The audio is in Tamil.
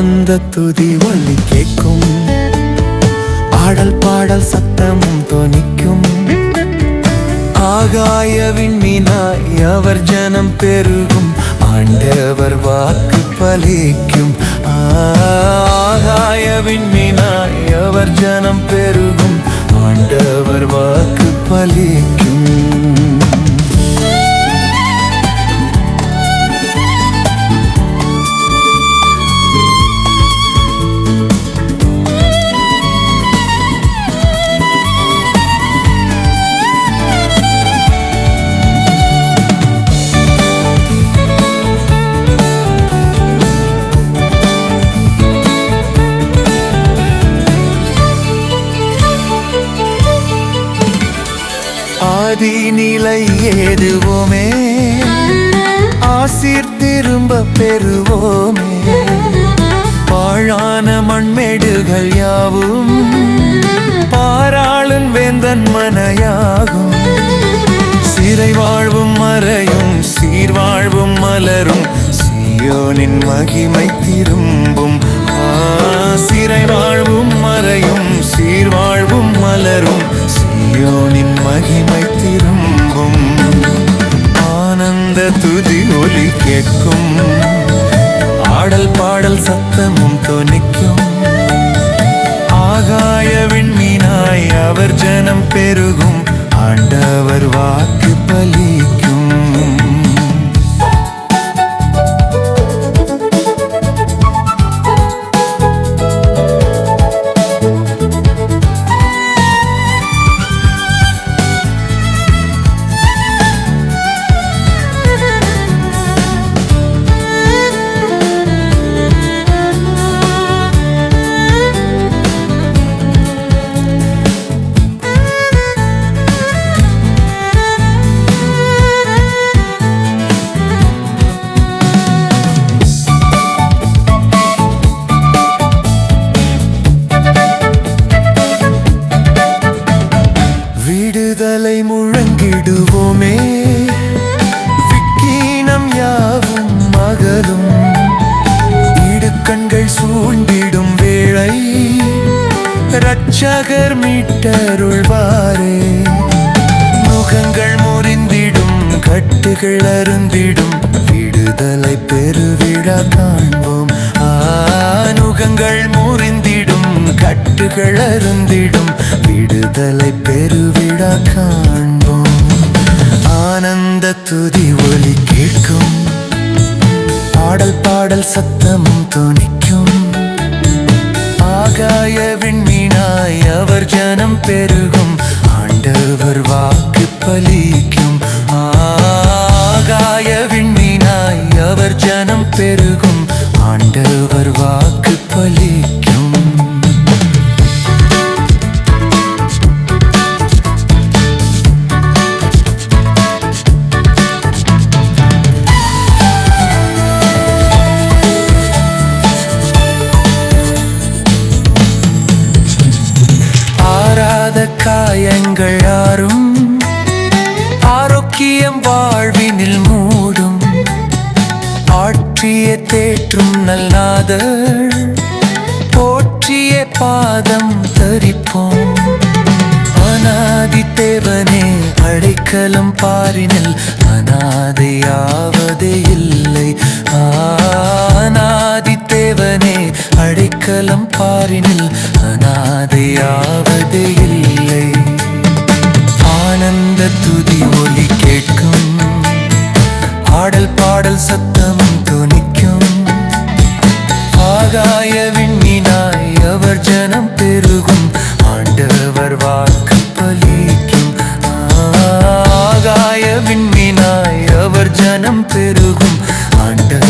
அந்த துதி ஒளி கேட்கும். ஆடல் பாடல் சத்தமும் தொனிக்கும் ஆகாய விண்மீனாய் அவர் ஜனம் பெருகும். ஆண்டவர் வாக்கு பலிக்கும். ஆகாய விண்மீனாய் அவர் ஜனம் பெருகும். ஆண்டவர் வாக்கு பலிக்கும். ஆதி நிலை ஏதுவோமே ஆசிர் திரும்ப பெறுவோமே. பாழான மண்மேடுகள் யாவும். பாராளும் வேந்தன் மனையாகும். சிறை வாழ்வும் மறையும் சீர்வாழ்வும் மலரும். சியோனின் மகிமை திரும்பும். சிறை வாழ்வும் மறையும் சீர்வாழ்வும் மலரும். சியோனின் மகிமை கேட்கும். ஆடல் பாடல் சத்தமும் தொனிக்கும் ஆகாய விண்மீனாய் அவர் ஜனம் பெருகும். ஆண்டவர் வாக்கு விடுதலை முழங்கிடுவோமே. விக்கீனம் யாவும் மகளும் இடுக்கண்கள் சூழ்ந்திடும் வேளை. ரட்சகர் மீட்டருள்வாரே. முகங்கள் முறிந்திடும் கட்டுகள் அருந்திடும். விடுதலை பெருவிழா காண்போம். ஆணுகங்கள் முறிந்திடும் கட்டுகள் அருந்திடும். விடுதலை பெருவிழா காண்போம். ஆனந்த துதி ஒலி கேட்கும். பாடல் பாடல் சத்தமும் துணிக்கும். ஆகாய விண்மீனாய் அவர் ஜனம் பெருகும். ஆண்டவர் வாக்கு பலிக்கும் காயங்கள் ஆறும் ஆரோக்கியம் வாழ்வினில் மூடும். ஆற்றிய தேற்றும் நல்லாதர் போற்றிய பாதம் தரிப்போம். அநாதி தேவனே அடைக்கலம் பாரினில் அனாதையாவதே இல்லை. ஆ அகலம் பாரினில் அனாதையாவது இல்லை. ஆனந்த துதி ஒலி கேட்கும். பாடல் பாடல் சத்தமும் துணிக்கும். ஆகாய விண்ணினாய் அவர் ஜனம் பெருகும். ஆண்டவர் வாக்கு பலிக்கும். ஆகாய விண்ணினாய் அவர் ஜனம் பெருகும். ஆண்டவர்